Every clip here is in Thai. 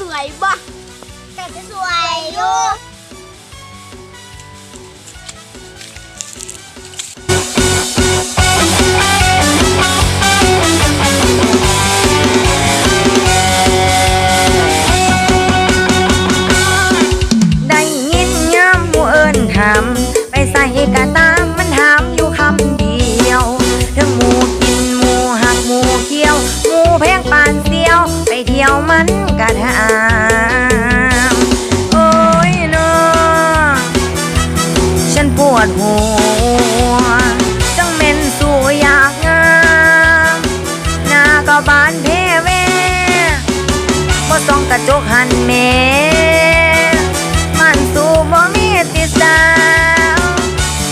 สวยบ่ก็จะสวยอยู่ กระจกหันแม่มันสู่บ่มีติสาว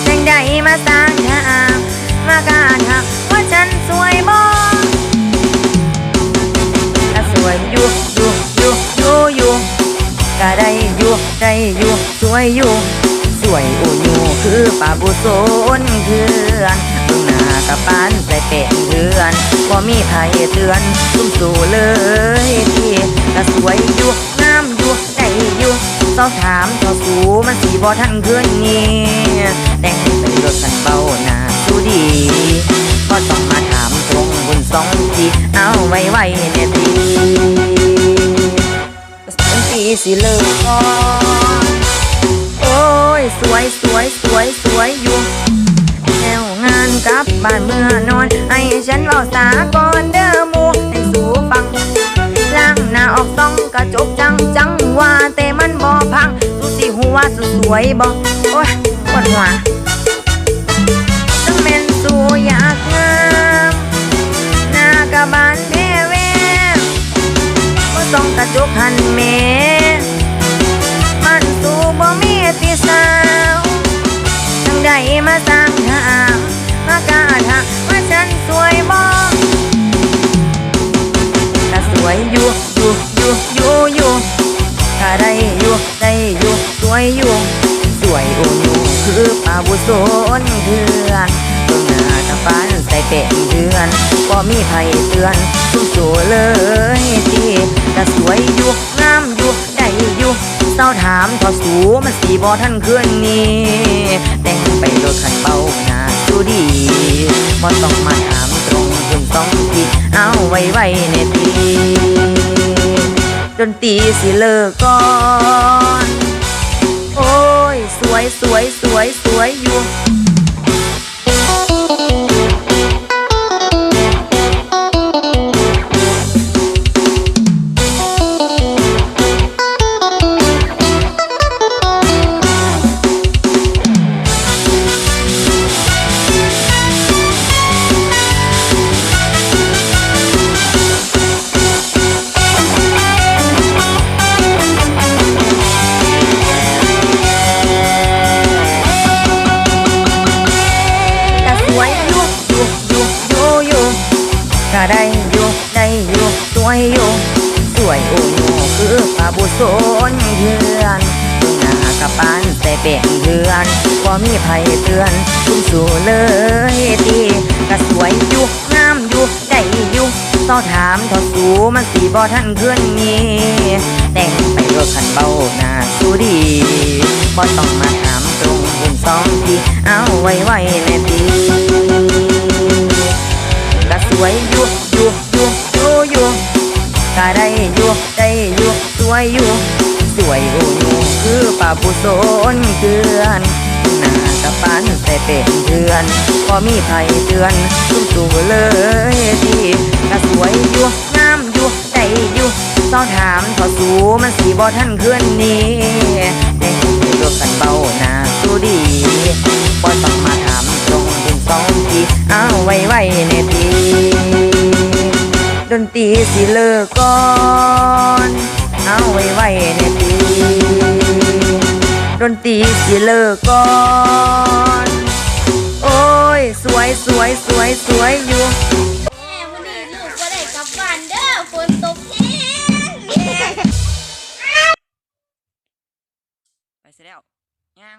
จังใดมาสร้างทางมากาทางว่าฉันสวยบ่ก็สวยอยู่อยู่อยู่อยู่อยู่ก็ได้อยู่ได้อยู่สวยอยู่สวยโออยู่คือป่าบุโซนเถื่อนหน้ากับปาน บ่มีไผเตือนซุ่มสู่เลยที่ก็สวยอยู่งามอยู่ได้อยู่สอบถามเจ้าสูมันสีบ่ทันคืนนี้แต่งไปรถกันเบาหน้าสู้ดีก็ต้องมาถามตรงบนสองทีเอาไว้ไว้เนี่ยทีเป็นปีสิเลิกก่อนโอ้ยสวยสวยสวยสวยอยู่ กลับบ้านเมื่อนอน ให้ฉันเล่าสาก่อนเด้อหมูให้สู่ฟังล้างหน้าออกต้องกระจกจังจังว่าแต่มันบ่พังสุสิหัวสุสวยบ่โอ้ยปวดหัวจังแม่นสู่อยากงามหน้ากะบานแพ้แววบ่ต้องกระจกหันแม่มันสู่บ่มีติสา วยอยู่อยู่อยู่อยู่อยู่ก็ได้อยู่ได้อยู่สวยอยู่สวยโออยู่คือป่าบุโซนเถื่อนเบิ่งหน้าตาปานใส่เป็นเดือนบ่มีไผเตือนสู้สู้เลยที่ก็สวยอยู่งามอยู่ได้อยู่เศร้าถามทอสูมันสีบอท่านคืนนี้แต่งไปรถขันเบาหน้าดูดีบ่ต้องมาถามตรงถึงสองที เอาไว้ไว้ในทีดนตรีสิเลิกก่อน โอ้ย สวยสวยสวยสวยอยู่ อยู่สวยอยู่สวยโอ้โหคือป่าบุโซนเยือนหน้ากับปานแต่เป็นเดือนบ่มีไผเตือนทุ่มสู่เลยทีก็สวยอยู่งามอยู่ได้อยู่เศร้าถามทอสูมันสีบ่ทันคืนนี้แต่งไปรถคันเบาหน้าสู้ดีบ่ต้องมาถามตรงเป็นสองทีเอาไว้ไว้ในทีก็สวยอยู่อยู่อยู่อยู่อยู่ ก็ได้อยู่ได้อยู่สวยอยู่สวยอยู่คือป่าบุโซนเกือนหน้ากับปานแต่เป็นเดือนพอมีไผเตือนตุ้มสู่เลยที่ก็สวยอยู่งามอยู่ได้อยู่ต้องถามทอสูมันสีบ่ทันเคลื่อนนี้แต่งไปรวมกันเบาหน้าสู้ดีบ่ต้องมาถามตรงเป็นสองทีเอาไว้ไว้ในที ดนตรีสิเลิกก่อน เอาไว้ไว้ในทีดนตรีสิเลิกก่อน โอ้ย สวยสวยสวยสวยอยู่แม่วันนี้ลูกก็ได้กลับบ้านเด้อฝนตกแห้งแห้งไปเสร็จแล้วยัง